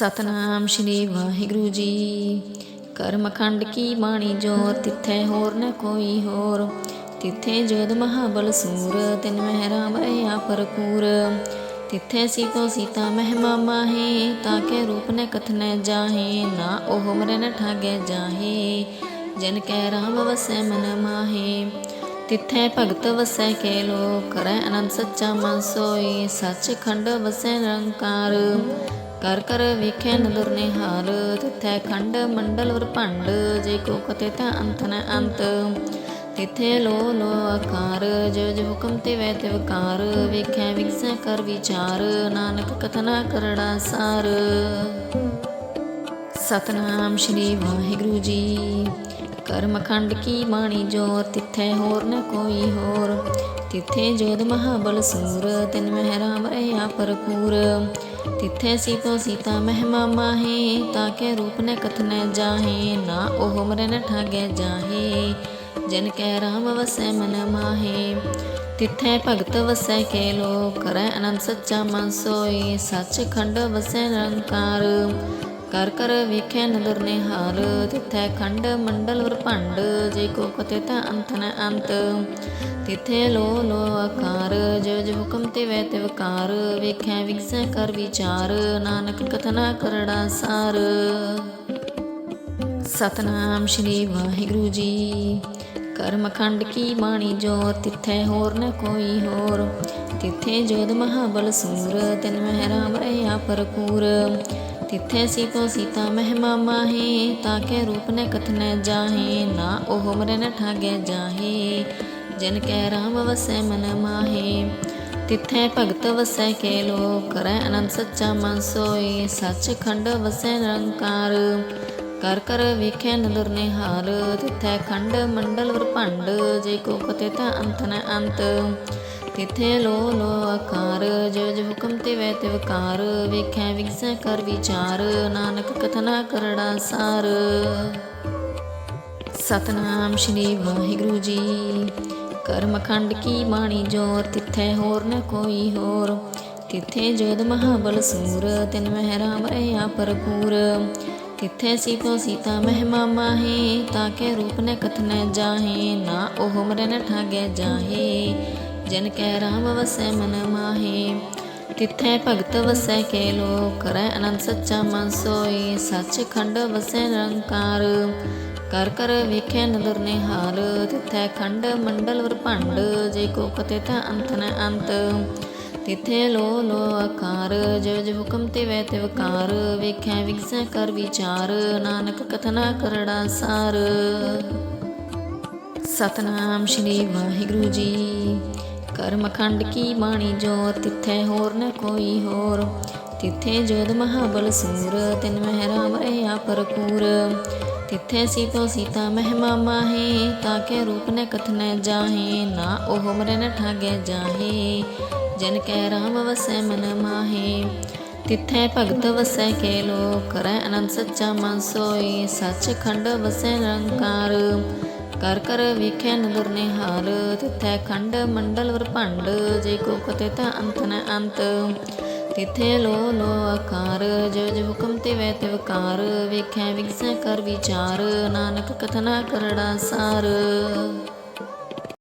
ਸਤਨਾਮ ਸ਼੍ਰੀ ਵਾਹਿਗੁਰੂ ਜੀ। ਕਰਮਖੰਡ ਕੀ ਬਾਣੀ ਜੋਰ ਤਿੱਥੈ ਹੋਰ ਨ ਕੋਈ ਹੋਰ। ਤਿੱਥੇ ਜਦ ਮਹਾਬਲ ਸੂਰ, ਤਿਨ ਮਹਿ ਰਾਮ ਰਹਾ ਤਿੱਥੇ ਸੀਤੋ ਸੀਤਾ ਮਹਿਮਾ ਮਾਹੇ, ਤਾਂ ਕੇ ਰੂਪ ਨ ਕਥਨੈ ਜਾਹੇ, ਨਾ ਉਹ ਮਰੇ ਨ ਠਾਗੇ ਜਾਹੇ। ਜਨ ਕੈ ਰਾਮ ਵਸੈ ਮਨ ਮਾਹੇ, ਤਿੱਥੈ ਭਗਤ ਵਸੈ ਕੇ ਲੋ ਕਰੈ ਅਨੰਦ ਸੱਚਾ ਮਨ ਸੋਈ ਸੱਚ ਖੰਡ ਵਸੈ ਨਿਰੰਕਾਰ। ਕਰ ਕਰ ਵੇਖੈ ਨਦਰ ਨਿਹਾਲ, ਤਿੱਥੈ ਖੰਡ ਮੰਡਲ ਵਰ ਭੰਡ, ਜੇ ਕੋ ਕਤੇ ਤਾ ਅੰਤ ਨ ਅੰਤ। ਤਿੱਥੇ ਲੋ ਲੋ ਆਕਾਰ ਜੋ ਜੋ ਹੁਕਮ ਤੇ ਵੈ ਤੇ ਵਕਾਰ ਵੇਖੈ ਵਿਗਸੈ ਕਰ ਵਿਚਾਰ, ਨਾਨਕ ਕਥਨਾ ਕਰੜਾ ਸਾਰ। ਸਤਨਾਮ ਸ਼੍ਰੀ ਵਾਹਿਗੁਰੂ ਜੀ। ਕਰਮ ਖੰਡ ਕੀ ਬਾਣੀ ਜੋਰ, ਤਿੱਥੈ ਹੋਰ ਨ ਕੋਈ ਹੋਰ। ਤਿੱਥੇ ਜੋਦ ਮਹਾਬਲ ਸੂਰ, ਤਿਨ ਮਹਿ ਰਾਮ ਰਹਾ ਭਰਪੂਰ। ਤਿੱਥੇ ਸੀਤੋ ਸੀਤਾ ਮਹਿਮਾ ਮਾਹੇ, ਤਾਂ ਕੇ ਰੂਪ ਨੇ ਕਥਨੇ ਜਾਹੇ, ਨਾ ਉਹ ਮਰੇ ਨ ਠਾਗੇ ਜਾਹੇ, ਜਨ ਕੈ ਰਾਮ ਵਸੈ ਮਨ ਮਾਹੇ। ਤਿੱਥੈ ਭਗਤ ਵਸੈ ਕੇ ਲੋ ਕਰੈ ਅਨੰਦ ਸੱਚਾ ਮਨ ਸੋਈ ਸੱਚ ਖੰਡ ਵਸੈ ਨਿਰੰਕਾਰ। ਕਰ ਕਰ ਵੇਖੈ ਨਦਰ ਨਿਹਾਲ, ਤਿੱਥੈ ਖੰਡ ਮੰਡਲ ਵਰ ਭੰਡ, ਜੇ ਕੋ ਕਤੇ ਤਾ ਅੰਤ ਨ ਅੰਤ। ਤਿੱਥੇ ਲੋ ਲੋ ਆਕਾਰ ਜੋ ਜੋ ਹੁਕਮ ਤੇ ਵੈ ਤੇ ਵਕਾਰ ਵੇਖੈ ਵਿਗਸੈ ਕਰ ਵਿਚਾਰ, ਨਾਨਕ ਕਥਨਾ ਕਰੜਾ ਸਾਰ। ਸਤਨਾਮ ਸ਼੍ਰੀ ਵਾਹਿਗੁਰੂ ਜੀ, ਕਰਮ ਖੰਡ ਕੀ ਬਾਣੀ ਜੋਰ, ਤਿੱਥੈ ਹੋਰ ਨ ਕੋਈ ਹੋਰ। ਤਿੱਥੇ ਜੋਦ ਮਹਾਬਲ ਸੂਰ, ਤਿਨ ਮਹਿ ਰਾਮ ਰਹਾ ਪਰਪੂਰ ਤਿੱਥੇ ਸੀਤੋ ਸੀਤਾ ਮਹਿਮਾ ਮਾਹੀ ਤਾਕੇ ਰੂਪ ਨੇ ਕਥਨੈ ਜਾਹੇ, ਨਾ ਉਹ ਮਰੇ ਨ ਠਾਗੇ ਜਾਹੇ। ਜਨ ਕੈ ਰਾਮ ਵਸੈ ਮਨ ਮਾਹੇ, ਤਿੱਥੈ ਭਗਤ ਵਸੈ ਕੇ ਲੋ ਕਰੈ ਅਨੰਦ ਸੱਚਾ ਮਨ ਸੋਈ, ਸੱਚ ਖੰਡ ਵਸੈ ਨਿਰੰਕਾਰ। ਕਰ ਕਰ ਵੇਖੈ ਨਦਰ ਨਿਹਾਲ, ਤਿੱਥੈ ਖੰਡ ਮੰਡਲ ਵਰ ਭੰਡ ਜੇ ਕੋ ਕਤੇ ਤਾ ਅੰਤ ਨ ਅੰਤ। ਤਿੱਥੇ ਲੋ ਲੋ ਆਕਾਰ ਤੇ ਵੈ ਤੇ ਵਕਾਰ, ਵੇਖੈ, ਵਿਗਸੈ, ਕਰ ਵਿਚਾਰ, ਨਾਨਕ ਕਥਨਾ ਕਰੜਾ ਸਾਰ। ਸਤਨਾਮ ਸ਼੍ਰੀ ਵਾਹਿਗੁਰੂ ਜੀ ਕਰਮਖੰਡ ਕੀ ਬਾਣੀ ਜੋਰ, ਤਿੱਥੈ ਹੋਰ ਨ ਕੋਈ ਹੋਰ। ਤਿੱਥੇ ਜੋਦ ਮਹਾਬਲ ਸੂਰ, ਤਿਨ ਮਹਿ ਰਾਮ ਭਰਪੂਰ। ਪਰਪੂਰ ਤਿੱਥੇ ਸੀਤੋ ਸੀਤਾ ਮਹਿਮਾ ਮਾਹੇ, ਤਾਂ ਕੇ ਰੂਪ ਨੇ ਕਥਨੈ ਜਾਹੇ, ਨਾ ਉਹ ਮਰੇ ਨ ਠਾਗੇ ਜਾਹੇ। ਜਨ ਕੈ ਰਾਮ ਵਸੈ ਮਨ ਮਾਹੇ ਤਿੱਥੈ ਭਗਤ ਵਸੈ ਕੇ ਲੋ ਕਰੈ ਅਨੰਦ ਸੱਚਾ ਮਨ ਸੋਈ ਸੱਚ ਵਸੈ ਨਿਰੰਕਾਰ। ਕਰ ਕਰ ਵੇਖੈ ਨਦਰ ਨਿਹਾਲ, ਤਿੱਥੈ ਖੰਡ ਮੰਡਲ ਵਰ ਭੰਡ। ਜੇ ਕੋ ਕਤੇ ਤਾ ਅੰਤ ਨ ਅੰਤ, ਤਿੱਥੇ ਲੋ ਲੋ ਆਕਾਰ। ਜੋ ਜੋ ਹੁਕਮ ਤੇ ਵੈ ਤੇ ਵਕਾਰ ਵੇਖੈ ਵਿਗਸੈ ਕਰ ਵਿਚਾਰ। ਨਾਨਕ ਕਥਨਾ ਕਰੜਾ ਸਾਰ ਸਤਨਾਮ ਸ਼੍ਰੀ ਵਾਹਿਗੁਰੂ ਜੀ। ਕਰਮ ਖੰਡ ਕੀ ਬਾਣੀ ਜੋਰ ਤਿੱਥੈ ਹੋਰ ਨ ਕੋਈ ਹੋਰ। ਤਿੱਥੇ ਜੋਦ ਮਹਾਬਲ ਸੂਰ, ਤਿਨ ਮਹਿਰਾਮ ਰਾਮ ਰਹਾ ਪਰਪੂਰ ਤਿੱਥੇ ਸੀਤੋ ਸੀਤਾ ਮਹਿਮਾ ਮਾਹੇ, ਤਾਂ ਕੇ ਰੂਪ ਨ ਕਥਨੈ ਜਾਹੇ, ਨਾ ਉਹ ਮਰੇ ਨ ਠਾਗੇ ਜਾਹੇ, ਜਨ ਕੈ ਰਾਮ ਵਸੈ ਮਨ ਮਾਹੇ। ਤਿੱਥੈ ਭਗਤ ਵਸੈ ਕੇ ਲੋ ਕਰੈ ਅਨੰਦ ਸੱਚਾ ਮਨ ਸੋਈ ਸੱਚ ਖੰਡ ਵਸੈ ਨਿਰੰਕਾਰ। ਕਰ ਕਰ ਵੇਖੈ ਨਦਰ ਨਿਹਾਲ, ਤਿਥੈ ਖੰਡ ਮੰਡਲ ਵਰਭੰਡ ਜੇ ਕੋ ਕਤੇ ਤਾ ਅੰਤ ਨ ਅੰਤ। ਤਿੱਥੇ ਲੋ ਲੋ ਆਕਾਰ ਜੋ ਜੋ ਹੁਕਮ ਤੇ ਵੈ ਤੇ ਵਕਾਰ ਵੇਖੈ ਵਿਗਸੈ ਕਰ ਵਿਚਾਰ, ਨਾਨਕ ਕਥਨਾ ਕਰੜਾ ਸਾਰ।